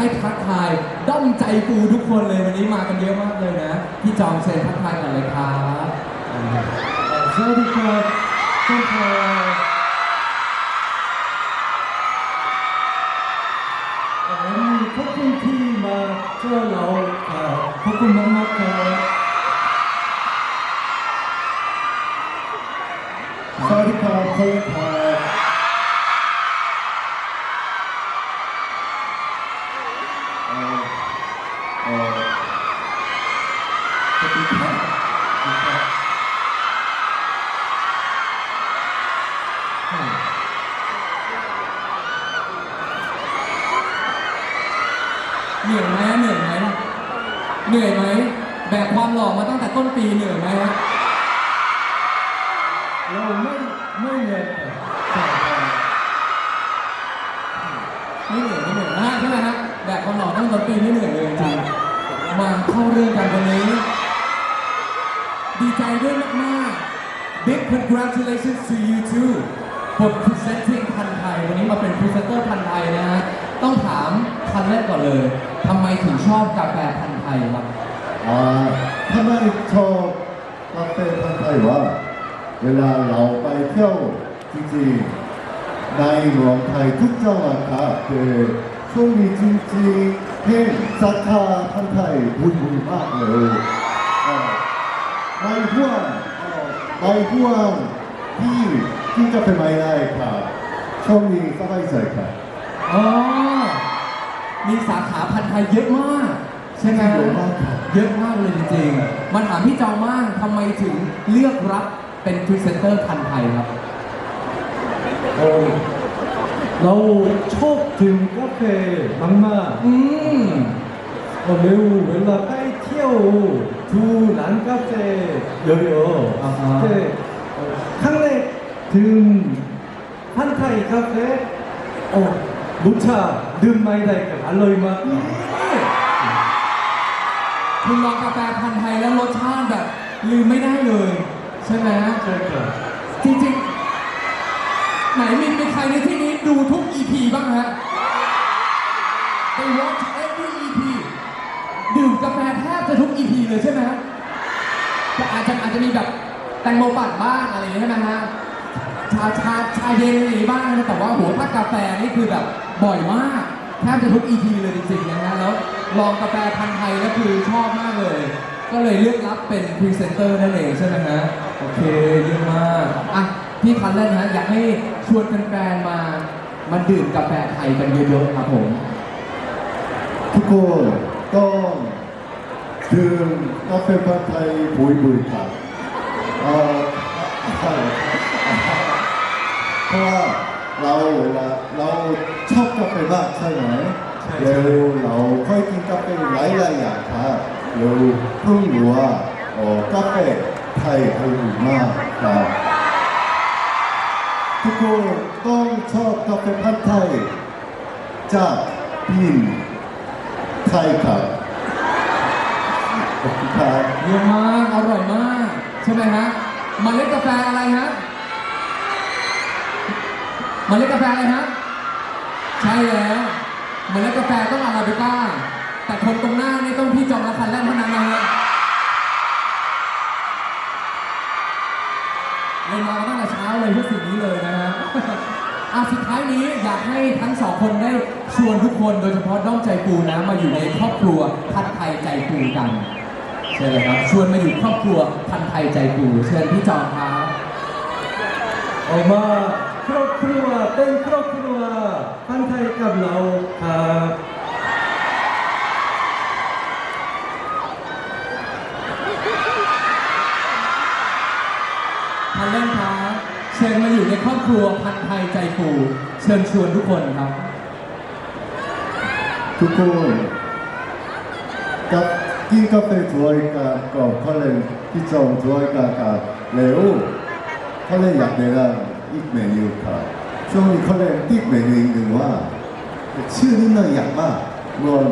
ให้ทักทายด้อมใจปูทุกคนเลยวันนี้มากันเยอะมากเลยนะ พี่จอมเซนทักทายกันเลยครับสวัสดีครับทุกคนวันนี้ขอบคุณที่มาเจอเราขอบคุณมากๆครับ เวลาเราไปเที่ยวจริงๆในเมืองไทยทุกจังหวัดครับแต่ช่วงนี้จริงๆเพลงศรัทธาพันไทยบุญบุญมากเลยเอ่อไม่ห่วงเอ่อไม่ห่วงที่ที่จะเป็นไม่ได้ครับช่วงนี้สบายใจครับอ๋อมีสาขาพันไทยเยอะมาก ใช่ไหมเยอะมากเยอะมากเลยจริงๆมาถามพี่จองมากทำไมถึงเลือกรับ เป็นพรีเซนเตอร์พันธุ์ไทยครับ 어, เราชอบดื่มกาแฟมากอืมๆเอ่อเร็วเวลาไปเที่ยวดูร้านกาแฟเยอะอ่าฮะๆแต่เอ่อครั้งแรกดื่มพันธุ์ไทยกาแฟโอ้รสชาติดื่มไม่ได้ครับอร่อยมากครับคุณลองกาแฟพันธุ์ไทยแล้วรสชาติแบบลืมไม่ได้เลยใช่ไหมใช่ครับจริงๆ ไหนมีใครในที่นี้ดูทุก EP บ้างฮะ They watch every EP ดื่มกาแฟแทบจะทุก EP เลยใช่ไหมฮะแต่อาจจะอาจจะมีแบบแตงโมปั่นบ้างอะไรอย่างเงี้ยใช่ไหมฮะชาชาชาเย็นอะไรอย่างงี้บ้างนะแต่ว่าโหถ้ากาแฟนี่คือแบบบ่อยมากแทบจะทุก EP เลยจริงๆนะฮะแล้วลองกาแฟพันธุ์ไทยแล้วคือชอบมากเลย ก็เลยเลือกรับเป็นพรีเซนเตอร์นั่นเองใช่ไหมฮะ โอเคเยี่ยมมาก อะ พี่พันธุ์เล่นฮะ อยากให้ชวนแฟนๆมา มาดื่มกาแฟไทยกันเยอะๆครับผม ทุกคนต้องดื่มกาแฟพันธุ์ไทยบุยๆครับเอ่อเพราะว่าเราเวลาเราชอบกาแฟมากใช่ไหมใช่แล้วเราค่อยกินกาแฟหลายๆอย่างครับ แล้วเพิ่งรู้ว่าเอ่อกาแฟไทยอร่อยมากครับทุกคนต้องชอบกาแฟพันธุ์ไทยจากพิมพ์ไทยครับขอบคุณครับเยี่ยมมากอร่อยมาก ใช่ไหมฮะเมาเล็ดกาแฟอะไรฮะเมาเล็ดกาแฟอะไรฮะใช่แล้วเมาเล็ดกาแฟต้องอาราบิก้า แต่คนตรงหน้านี่ต้องพี่จอมละคันแรกเท่านั้นนะฮะเลยมาตั้งแต่เช้าเลยเพื่อสิ่งนี้เลยนะฮะอะสุดท้ายนี้อยากให้ทั้งสองคนได้ชวนทุกคนโดยเฉพาะด้อมใจปูนะมาอยู่ในครอบครัวพันไทยใจปูกันเชิญเลยครับชวนมาอยู่ครอบครัวพันไทยใจปูเชิญพี่จอมครับออกมาครอบครัวเป็นครอบครัวพันไทยกับเราครับ นเล่นครับ เชิญมาอยู่ในครอบครัวพันไทยใจปูเชิญชวนทุกคนครับ ทุกคนกับกินกาแฟด้วยกันก็เขาเล่นพี่จองด้วยกันกับแล้วเขาเล่นอยากได้ละอีกเมนูครับช่วงนี้เขาเล่นอีกเมนูอีกหนึ่งว่าชื่อนี่น่าอยากมากรวน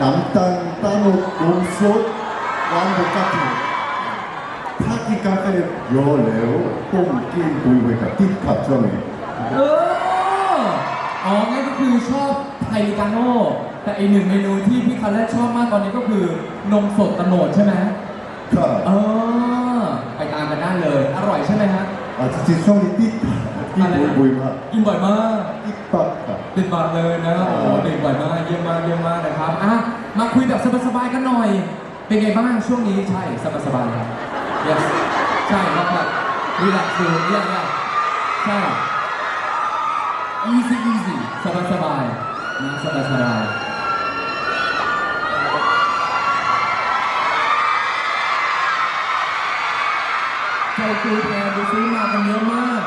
น้ำตาลตาลนมสดหวานปกติถ้ากินกาแฟเยอะแล้วผมกินบุยบุยกับติ๊กขับช่วงนี้เอออ๋องั้นก็คือชอบไทยกาโน่แต่อีกหนึ่งเมนูที่พี่คันแรกชอบมากตอนนี้ก็คือนมสดตะโหนดใช่ไหมครับเออไปตามกันได้เลย อร่อยใช่ไหมฮะอะจริงๆช่วงนี้ติ๊กติ๊กบุยบุยมากกินบ่อยมากติ๊กปักครับติดบัตรเลยนะโอ้โหติดบ่อยมากเยี่ยมมากเยี่ยมมากนะครับอะมาคุยแบบสบายๆกันหน่อย เป็นไงบ้างช่วงนี้ใช่สบายๆครับ yes ใช่ครับแบบรีแลกซ์ดูเยี่ยมๆใช่ easy easy สบายสบายนะสบายสบายใจฟูแทนดูซื้อมากันเยอะมาก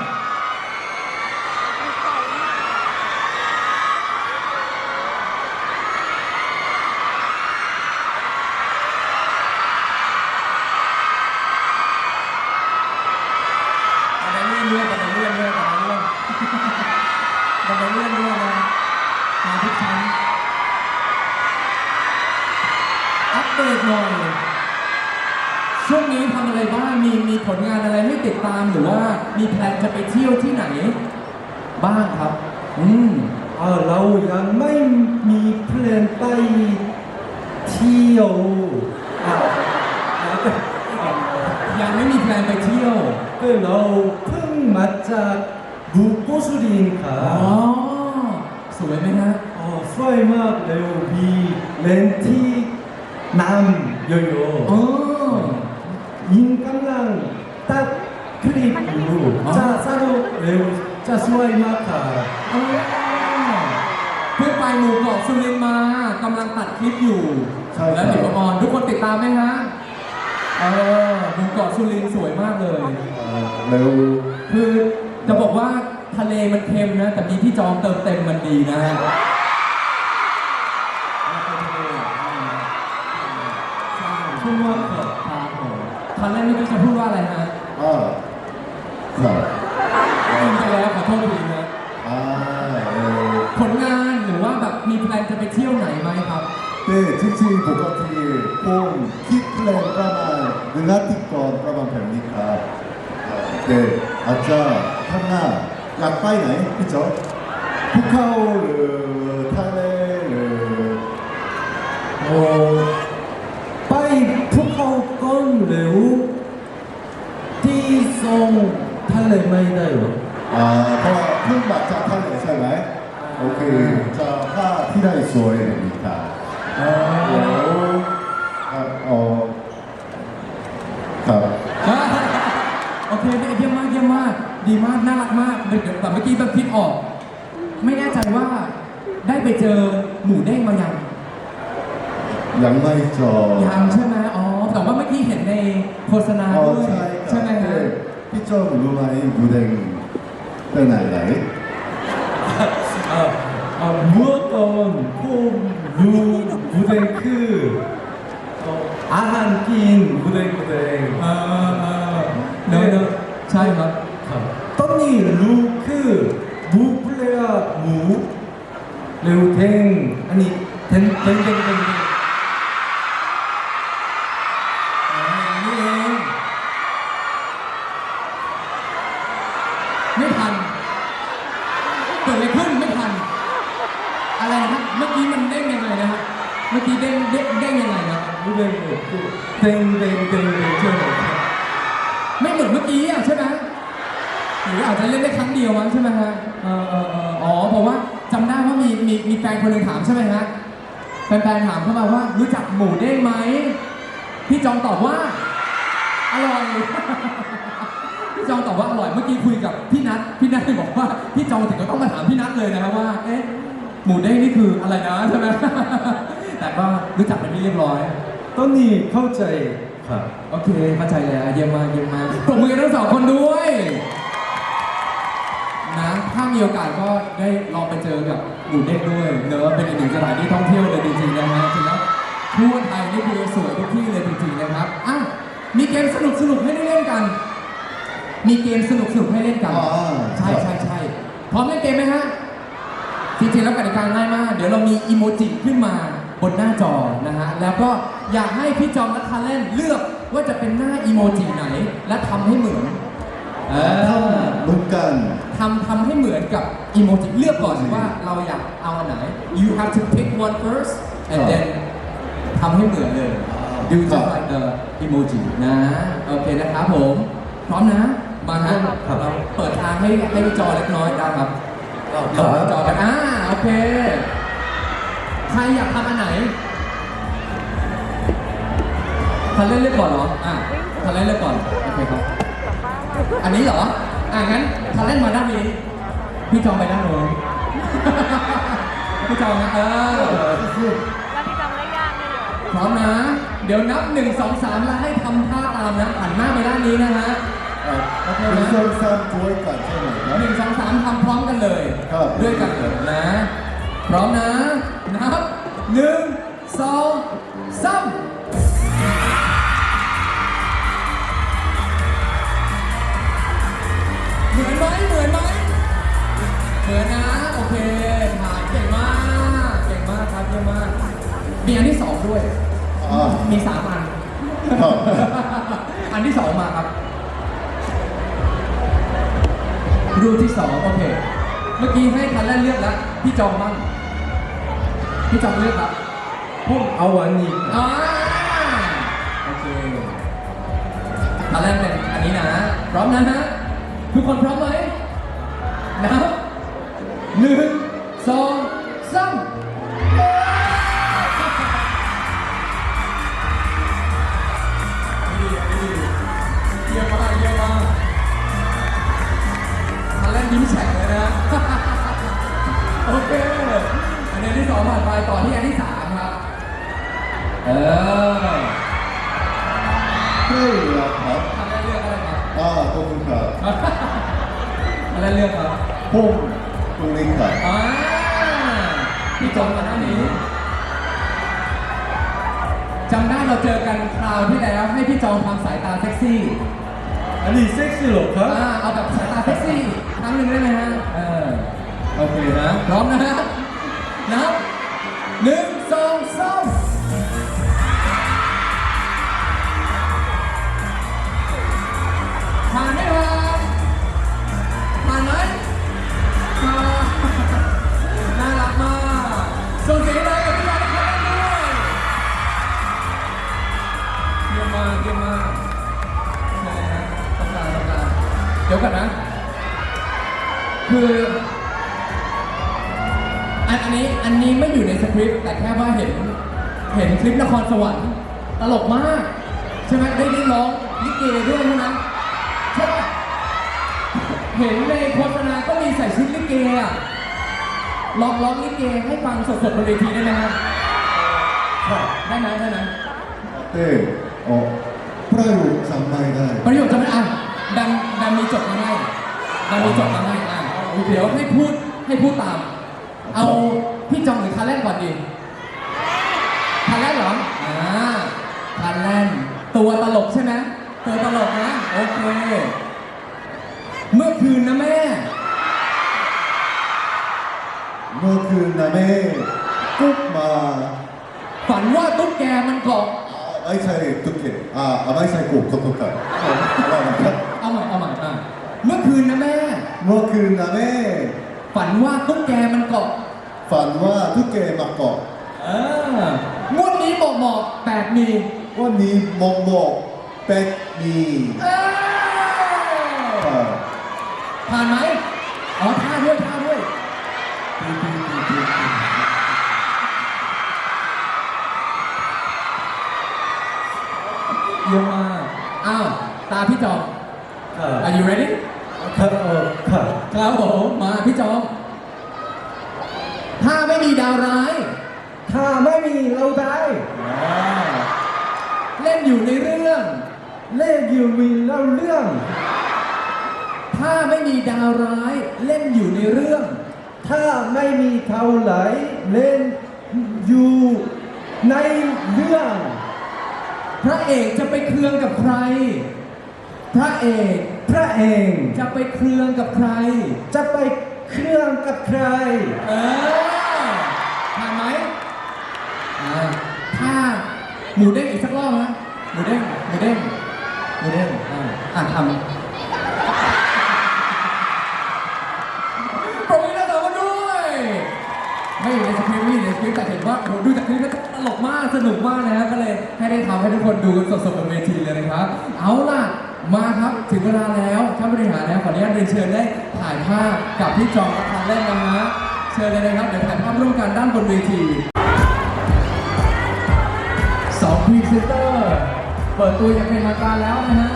ตามหรือว่ามีแพลนจะไปเที่ยวที่ไหน บ้างครับ อืมเออเรายังไม่มีแพลนไปเที่ยวยังไม่มีแพลนไปเที่ยวเออเราเพิ่งมาจากบุกโกสุรินค่ะอ๋อสวยไหมฮะอ๋อสวยมากเลยมีเลนที่น้ำเยอะๆอ๋อยิงกำลังตัด คลิปอยู่อ๋อจะสนุกเร็วจะสวยมากครับอ๋อเพิ่งไปหมู่เกาะสุรินทร์มากำลังตัดคลิปอยู่ ใช่ครับ แล้วเดี๋ยวออนทุกคนติดตามไหมฮะเออหมู่เกาะสุรินทร์สวยมากเลยอ่าแล้วคือจะบอกว่าทะเลมันเค็มนะ แต่มีที่จอมเติมเต็มมันดีนะฮะใช่ชมมากครับครับผมทันแรกนี่ 특히 고가 필, 뽕, 키플랜 까 만, 르나틱건 까만 뱀니까 아, 네, 아 짜, 한 나, 약파이 네, 그 쵸? 포카 오, 르, 타 레, 르, 어, 빠 이, 포카오 건 레 우, 띠 송, 타레 마이다 요. 아, 더, 큰 막자 타 레, 잘 말. 오케 이. 자, 하, 티라이 소에 됩니 다. เลหรือ โอ้ไปภูเขาก้อนเร็วที่ทรงทะเลไม่ได้หรอ อ่าเพราะเพิ่งมาจากทะเลใช่ไหมโอเคจะพาที่ได้สวยเลยครับ อ๋อ เดี๋ยวครับอ๋อครับ โอเคเยี่ยมมากเยี่ยมมาก ดีมาก น่ารักมากเดี๋ยวแต่เมื่อกี้แบบคิดออก ไม่แน่ใจว่าได้ไปเจอหมูเด้งมายัง ยังไม่จบ ยังใช่ไหมอ๋อ แต่ว่าเมื่อกี้เห็นในโฆษณา อ๋อ ด้วย ใช่ ใช่ไหมฮะ พี่จอมรู้ไหมบูเดงเป็นอะไร 아, 아, 무엇던 폼, 무 무대 그 아한 낀 무대 무대. 아아아네네. 자이가 떤니? 루크. 무 플레야 무. 레우 댕. 아니 댕댕댕댕. หนึ่ถามใช่ไหมฮะแฟนๆถามเข้ามาว่ารู้จักหมูเด้งไหมพี่จองตอบว่า อร่อย พี่จองตอบว่าอร่อยเมื่อกี้คุยกับพี่นัทพี่นัทบอกว่าพี่จองถึงก็ต้องมาถามพี่นัทเลยนะครับว่าเอ๊ะหมูเด้งนี่คืออะไรนะใช่ไหมแต่ว่ารู้จักเป็นที่เรียบร้อย ต้นนี้เข้าใจครับโอเคเข้าใจแล้วเยี่ยมมากเยี่ยมมากปรบมือทั้งสองคนด้วยนะ ถ้ามีโอกาสก็ได้ลองไปเจอกับหมูเด้งด้วยเนอะเป็นอีกหนึ่งสถานที่ท่องเที่ยวเลยจริงๆนะฮะจริงแล้วทั่วไทยนี่คือสวยทุกที่เลยจริงๆนะครับอะมีเกมสนุกสนุกๆให้ได้เล่นกัน มีเกมสนุกสนุกๆให้เล่นกัน อ๋อ ใช่ใช่ใช่พร้อมเล่นเกมไหมฮะ จริงๆแล้วกติกาง่ายมาก เดี๋ยวเรามีอีโมจิขึ้นมาบนหน้าจอนะฮะ แล้วก็อยากให้พี่จอมและทาเล่นเลือกว่าจะเป็นหน้าอีโมจิไหน และทำให้เหมือน เออเหมือนกันทำทำให้เหมือนกับอีโมจิเลือกก่อนว่าเราอยากเอาอันไหน you have to pick one first and then ทำให้เหมือนเลย do just like the emoji นะโอเคนะครับผม พร้อมนะ มาฮะเราเปิดทางให้ให้พี่จอเล็กน้อยได้ครับเราเปิดจอกันอ่าโอเค ใครอยากทำอันไหนทันเล่นเลือกก่อนเหรอ อะทันเล่นเลือกก่อน โอเคครับ อันนี้เหรอ อะงั้นทันเล่นมาด้านนี้ พี่จองไปด้านโน้นพี่จองนะเออ แล้วพี่จำได้ยากด้วยนะพร้อมนะ เดี๋ยวนับ1 2 3แล้วให้ทำท่าตามนะหันหน้าไปด้านนี้นะฮะเอ่อโอเคเป็นนะสองสามถ้วยกันใช่ไหมครับหนึ่งสองสามทำพร้อมกันเลยครับ ด้วยกันเลยนะ พร้อมนะ นับหนึ่งสองสาม เหมือนไหมเหมือนนะ โอเคผ่านเก่งมาก เก่งมากครับเยอะมากมีอันที่สองด้วยมีสามอันอันที่สองมาครับ รูปที่สองโอเค เมื่อกี้ให้คันแรกเลือกแล้ว พี่จองบ้างพี่จองเลือกครับพุ่งเอาวันนี้โอเคคันแรกเป็นอันนี้นะ พร้อมนะฮะ ทุกคนพร้อมไหม นะหนึ่ง คลิปนครสวรรค์ตลกมาก ใช่ไหมได้ได้ร้องลิเกด้วยใช่ไหมใช่ปะเห็นในโฆษณาก็มีใส่ชุดลิเกอะร้องร้องลิเกให้ฟังสดๆบนเวทีได้ไหมครับได้ไหมได้ไหมเต้เอ๋อประโยคจำไม่ได้ประโยคจะไม่อะดันดันมีจดมาให้ดันมีจดมาให้อะเดี๋ยวให้พูดให้พูดตาม เอาพี่จองหรือคาแรนก่อนดี คาแรนเหรอ อ่าคาแรนตัวตลกใช่ไหมตัวตลกนะ โอเค เมื่อคืนนะแม่ เมื่อคืนนะแม่กุ๊กมาฝันว่าตุ๊กแกมันเกาะอ่าไม่ใช่ตุ๊กเกอ่าอ่าไม่ใช่กุ๊กขอโทษครับอะไรนะครับเอาใหม่เอาใหม่อะเมื่อคืนนะแม่ เมื่อคืนนะแม่ ฝันว่าตุ๊กแกมันเกาะฝันว่าตุ๊กแกมาเกาะเออ หมอกแปดมีว่านี้มองบอกเปดมีผ่านไหมอ๋อท่าด้วยท่าด้วยยี่มาอ้าวตาพี่จอม เออ Are you ready เออเออครับครับผมมาพี่จอมถ้าไม่มีดาวร้าย ถ้าไม่มีเราได้ เล่นอยู่ในเรื่อง เล่นอยู่มีเล่าเรื่อง ถ้าไม่มีดาวร้าย เล่นอยู่ในเรื่อง ถ้าไม่มีเท่าไหลเล่นอยู่ในเรื่อง พระเอกจะไปเครืองกับใคร พระเอกพระเอกจะไปเครืองกับใคร จะไปเครื่องกับใคร เออ ถ้าหมูเด้งอีกสักรอบนะหมูเด้งหมูเด้งหมูเด้งอ่าอ่านทำปรบมือให้เรามาด้วย ไม่อยู่ในสคริปต์ไม่อยู่ในสคริปต์แต่เห็นว่าโอ้โหดูจากคลิปแล้วตลกมากสนุกมากนะก็เลยให้ได้ทำให้ทุกคนดูกันสดๆบนเวทีเลยนะครับ เอาล่ะ มาครับถึงเวลาแล้วท่านบริหารแล้วขออนุญาตเรียนเชิญได้ถ่ายภาพกับพี่จอมกับทางเล่นนะฮะเชิญเลยนะครับเดี๋ยวถ่ายภาพร่วมกันด้านบนเวที รีเซนเตอร์เปิดตัวอย่างเป็นทางการแล้วนะฮะ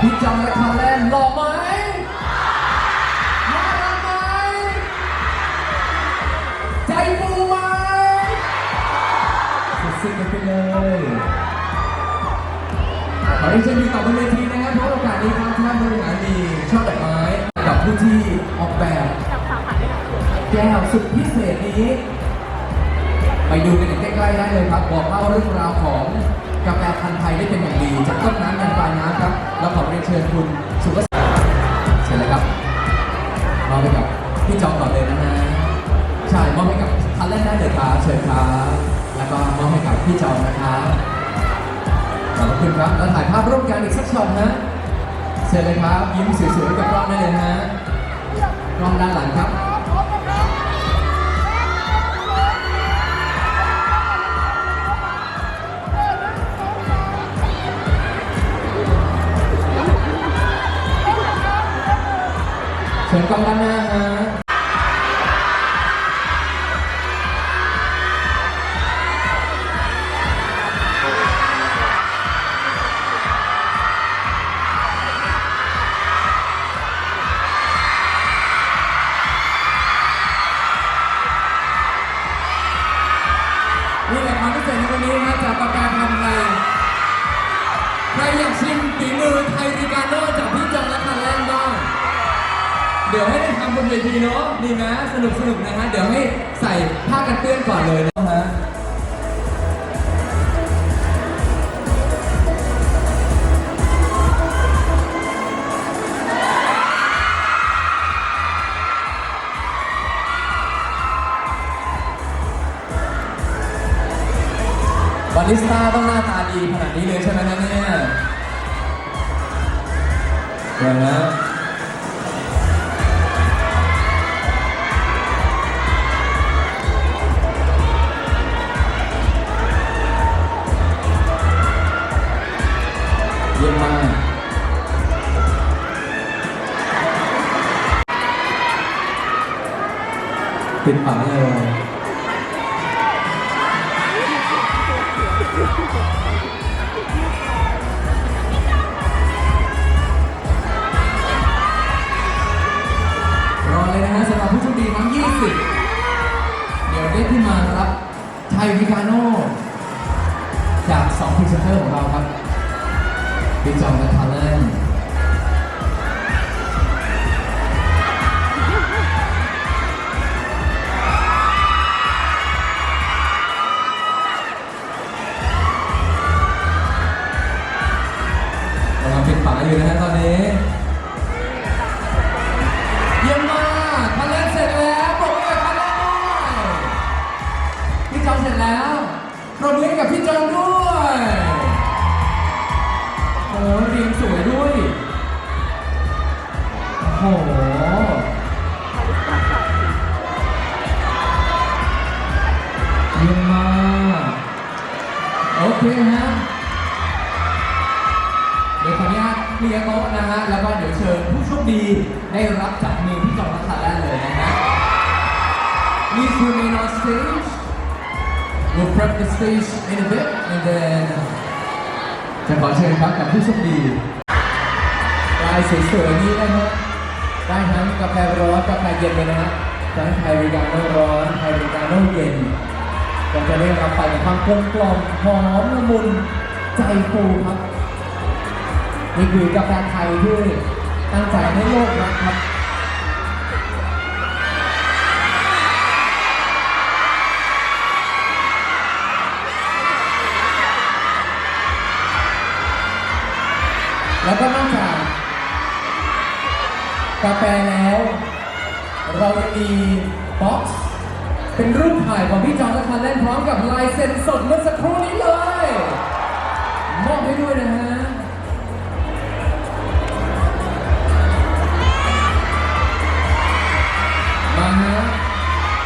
พี่จอมและทางเล่นหล่อไหมน่ารักไหมใจฟูไหมสุดๆกันไปเลยขอให้เชิญอยู่ต่อบนเวทีนะครับเพราะโอกาสนี้ครับท่านบริหารมีช่อดอกไม้กับผู้ที่ออกแบบจับขาหันไปทางคุณแก้วสุดพิเศษนี้ ไปดูกันใกล้ๆได้เลยครับ บอกเล่าเรื่องราวของกาแฟพันธุ์ไทยได้เป็นอย่างดี จากต้นน้ำยันปลายน้ำครับ แล้วขอเรียนเชิญคุณสุภาษาเชิญเลยครับมอบให้กับพี่จองก่อนเลยนะฮะใช่มอบให้กับทันแรกได้เลยครับเชิญครับแล้วก็มอบให้กับพี่จองนะครับขอบคุณครับแล้วถ่ายภาพร่วมกันอีกสักช็อตนะเชิญเลยครับ ยิ้มสวยๆกับกล้องได้เลยนะฮะกล้องด้านหลังครับ ชิญกล้องด้านหน้าฮะนี่แหละความพิเศษในวันนี้นะจากกาแฟพันธุ์ไทยใครอยากชิมฝีมือไทยริกาโน่ เดี๋ยวให้ได้ทำบนเวทีเนาะดีไหมสนุกสนุกนะฮะเดี๋ยวให้ใส่ผ้ากันเปื้อนก่อนเลยนะฮะบาริสต้าต้องหน้าตาดีขนาดนี้เลยใช่ไหมนะเนี่ยเดี๋ยวนะ เป็นป่าอะไร ให้กับพี่จองด้วยโอ้เรียงสวยด้วย โอ้โหเยี่ยมมากโอเคฮะ เดี๋ยวขออนุญาตเคลียร์โต๊ะนะฮะ แล้วก็เดี๋ยวเชิญผู้โชคดีได้รับ The stage in a bit and then จะขอเชิญครับกับผู้โชคดีลายสวยๆนี้นะฮะได้ทั้งกาแฟร้อนกาแฟเย็นเลยนะฮะทั้งไทยริกาโน่ร้อนไทยริกาโน่เย็นก็จะได้รับไปในความกลมกล่อมหอมละมุนใจฟูครับนี่คือกาแฟไทยที่ตั้งใจให้โลกนะครับ แล้วก็นอกจากกาแฟแล้ว เราจะมีบ็อกซ์เป็นรูปถ่ายของพี่จอร์จคันแลนพร้อมกับลายเซ็นสดเมื่อสักครู่นี้เลยมอบให้ด้วยนะฮะมาฮะ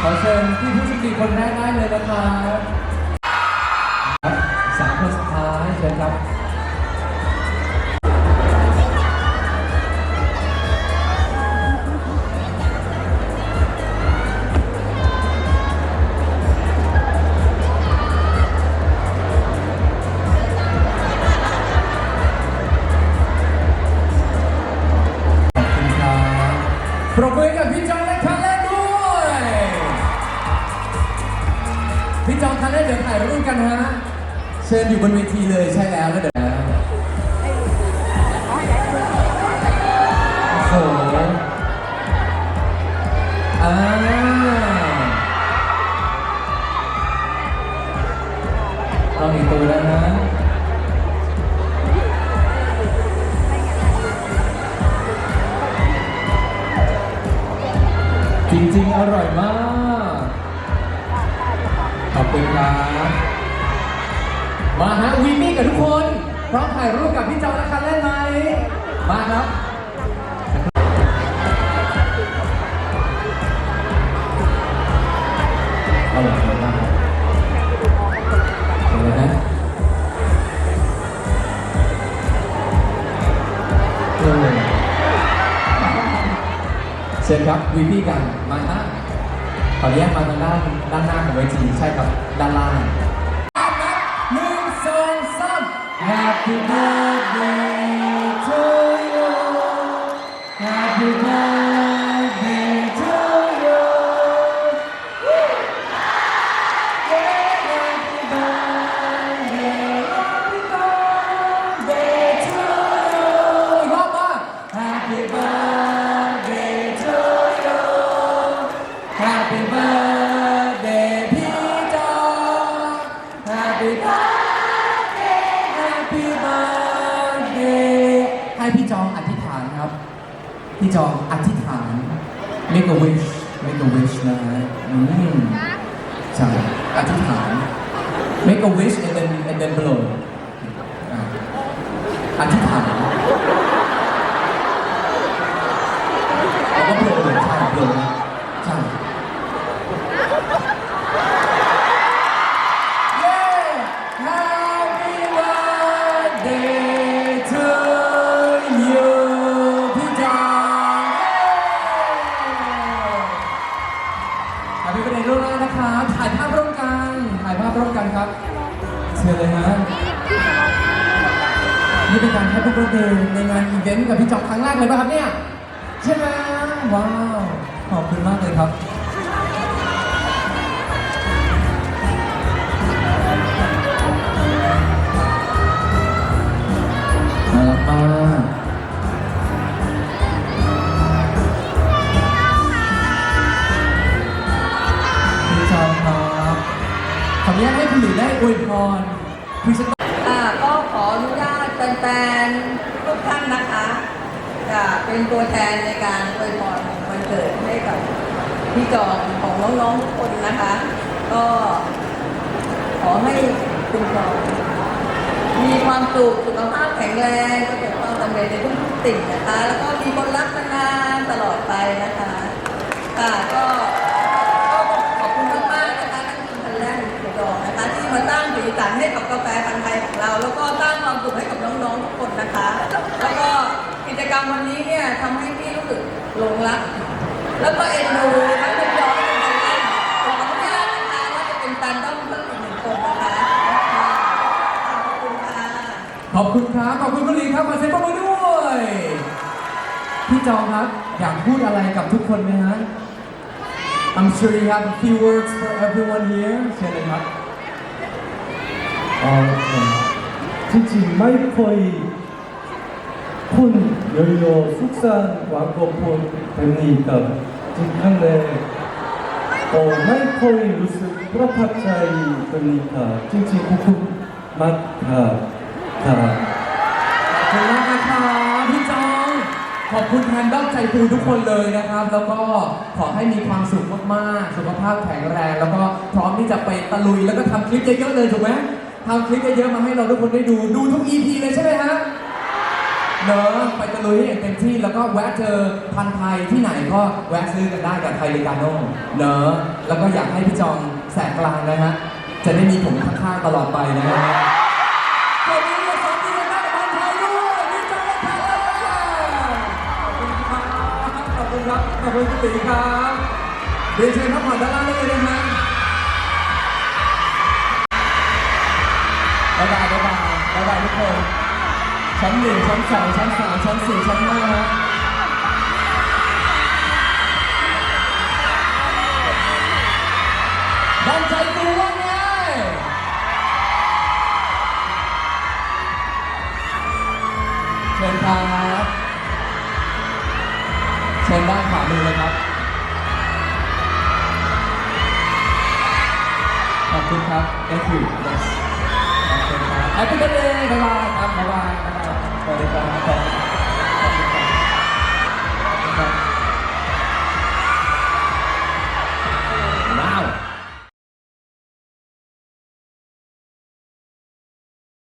ขอเชิญพี่ผู้ชมดีคนแรกได้เลยนะครับ อยู่บนเวทีเลยใช่แล้วแล้วเดี๋ยวนะโอ้โหอ่าเราอีกตัวแล้วนะจริงๆ อร่อยมาก ขอบคุณครับ มาฮะวีมี่กับทุกคนพร้อมถ่ายรูปกับพี่จอและคันเล่นไหมมาครับอร่อยมาเห็นะเออเชิญครับวีพี่กันมาฮะขออนุญาตมาทางด้านด้านหน้าของเวทีใช่ครับด้านล่าง Happy birthday เป็นการ Happy birthday ในงานอีเวนต์กับพี่จองครั้งแรกเลยป่ะครับเนี่ย ใช่ไหมว้าว ขอบคุณมาก อให้คุณจองมีความสุขสุขภาพแข็งแรงประสบความสำเร็จในทุกสิ่งนะคะ แล้วก็มีคนรักนานตลอดไปนะคะค่ะก็ขอบคุณมากๆนะคะท่านคุณพันแรกคุณจองนะคะ ที่มาสร้างสีสันให้กับกาแฟพันธุ์ไทยของเรา แล้วก็สร้างความสุขให้กับน้องๆทุกคนนะคะ แล้วก็กิจกรรมวันนี้เนี่ยทำให้พี่รู้สึกหลงรัก แล้วก็เอ็นดู ขอบคุณครับขอบคุณคุณลีครับมาเซ็นต์ะมือด้วยพี่จองครับอยากพูดอะไรกับทุกคนไหมฮะ I'm sure you have a few words for everyone here เชิญเลครับที่จริงไม่เคยคุณโยโย่ฟุขสันหวังกบคุณเป็นนี้กับจริงครั้งแรกไม่เคยรู้สึกประทับใจเป็นนี้ค่ะจริงๆคุณมากค่ะ ขอบคุณมากครับพี่จอง ขอบคุณแทนด้อมใจปูทุกคนเลยนะครับ แล้วก็ขอให้มีความสุขมากๆ สุขภาพแข็งแรง แล้วก็พร้อมที่จะไปตะลุย แล้วก็ทำคลิปเยอะๆเลยถูกไหมทำคลิปเยอะๆมาให้เราทุกคนได้ดู ดูทุก EP เลยใช่ไหมฮะ เนอะไปตะลุยให้เต็มที่ แล้วก็แวะเจอพันไทยที่ไหนก็แวะซื้อกันได้กับไทยลีกาโน่เนอะแล้วก็อยากให้พี่จองแสกกลางนะฮะ จะได้มีผมข้างๆตลอดไปนะฮะ ครับขอบคุณคุณตีครับเรียนเชิญพักผ่อนด้านล่างได้เลยนะฮะบ๊ายบายบ๊ายบายบ๊ายบายทุกคนชั้นหนึ่งชั้นสองชั้นสามชั้นสี่ชั้นห้าฮะบอลใจกูว่าไงเชิญครับ มือเลยครับ ขอบคุณครับ thank you yes ขอบคุณครับ Happy birthday บ๊ายบายครับบ๊ายบายบ๊ายบสวัสดีครับ